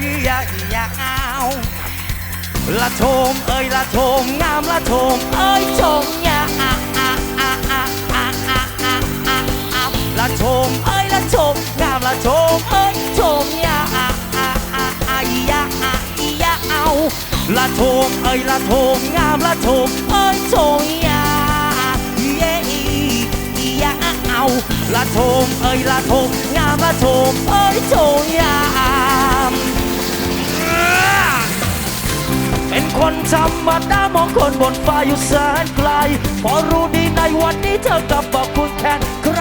咿呀咿呀 ao Là thồm ơi là thồm Nam là thồm ơi thồm nha Là thồm ơi là thồm Nam là thồm ơi thồm nha Là thồm ơi là thồm Nam là thồm ơi thồm nha ธรรมดามองคนบนฟ้าอยู่แสนไกล พอรู้ดีในวันนี้เธอกลับบอกคุณแทนใคร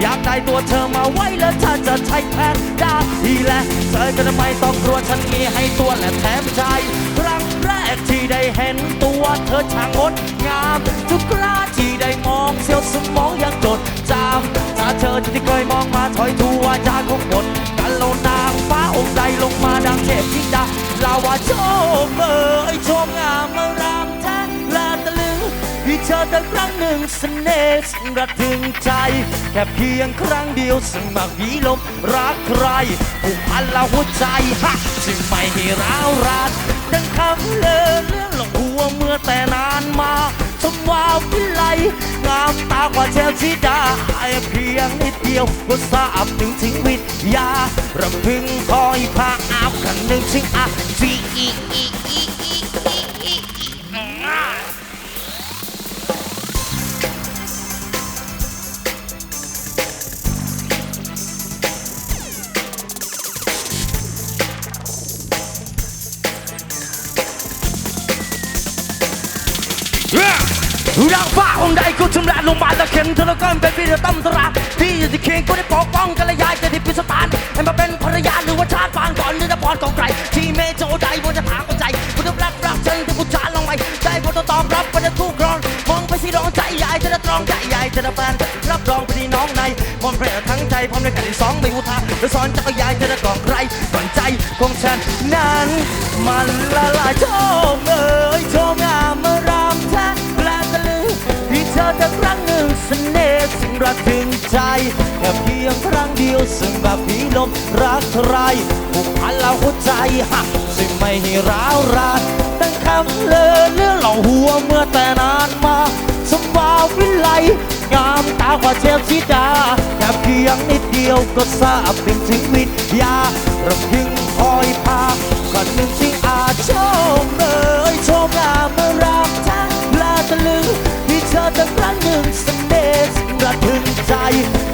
อยากได้ตัวเธอมาไว้แล้วถ้าจะใช้แทนได้ทีแหละเธอจะไม่ต้องกลัวฉันมีให้ตัวและแถมใจครั้งแรกที่ได้เห็นตัวเธอช่างงดงาม ทุกคราที่ได้มองเสียวสมองยังจดจำถ้าเธอที่เคยมองมาถอยทัวจาคงหมดกันโลนางฟ้าองค์ใดลงมาดังเทพธิดาลาวาโช ที่เธอแต่ครั้งหนึ่งเสน่ห์สระถึงใจ แค่เพียงครั้งเดียวสมัครวีลมรักใครผูกพันละหัวใจฮะจึงไม่ให้ร้าวรานดังคำเลอเรื่องหลงหัวเมื่อแต่นานมาสมวาวพิไลงามตากว่าเชลซีดาเพียงนิดเดียวก็ทราบถึงถึงวิทยารำพึงคอยพาอาบกันหนึ่งถึงอาซีอีอีอีอี ร่างฟ้าองค์ใดกูชำระลงมาแล้วเข็นเธอแล้วก็เป็นพี่เดีตั้มสระที่อยู่ที่เคียงกูได้ปกป้องกันและยายจะที่พิสถานให้มาเป็นภรรยาหรือว่าชาติฟางก่อนหรือจะพรของใครที่เมโจใดบนจะถามคนใจกูจะรักรักเชิงที่กูชาลงไปได้พอตอบรับไปจะทุกรองมองไปที่ร้องใจยายจะได้ตรองใจยายจะได้แฟนรับรองไปที่น้องในมอนเพลทั้งใจพร้อมในกันที่สองไม่อุทานและสอนจักรยายจะได้กล่องใครก่อนใจของฉันนั้นมันละลายโชมเอ๋ยชม เธอครั้งหนึ่งเสน่ห์สิ่งระถึงใจแค่เพียงครั้งเดียวซึ่งแบบพีลมรักใครผูกพันแล้วหัวใจหักซึ่งไม่ให้ร้าวรานตั้งคำเลอเลื่อนหล่อหัวเมื่อแต่นานมาสมวาวิไลงามตากว่าเชลซีดาแค่เพียงนิดเดียวก็ทราบถึงถึงวิทยารำพึงคอยพา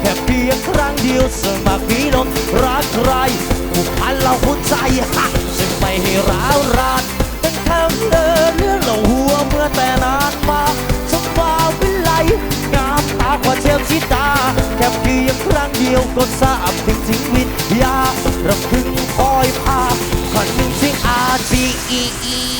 แค่เพียงครั้งเดียวสมัครพีลมรักใครผูกพันเราหัวใจหักจึงไม่ให้ร้าวรานเป็นคำเลอเลื่อนเราหัวเมื่อแต่นานมาสมวาวิไลงามตากว่าเชลซีตาแค่เพียงครั้งเดียวก็ทราบถึงถึงวิทยารำพึงคอยพาคนหนึ่งที่อาจีอี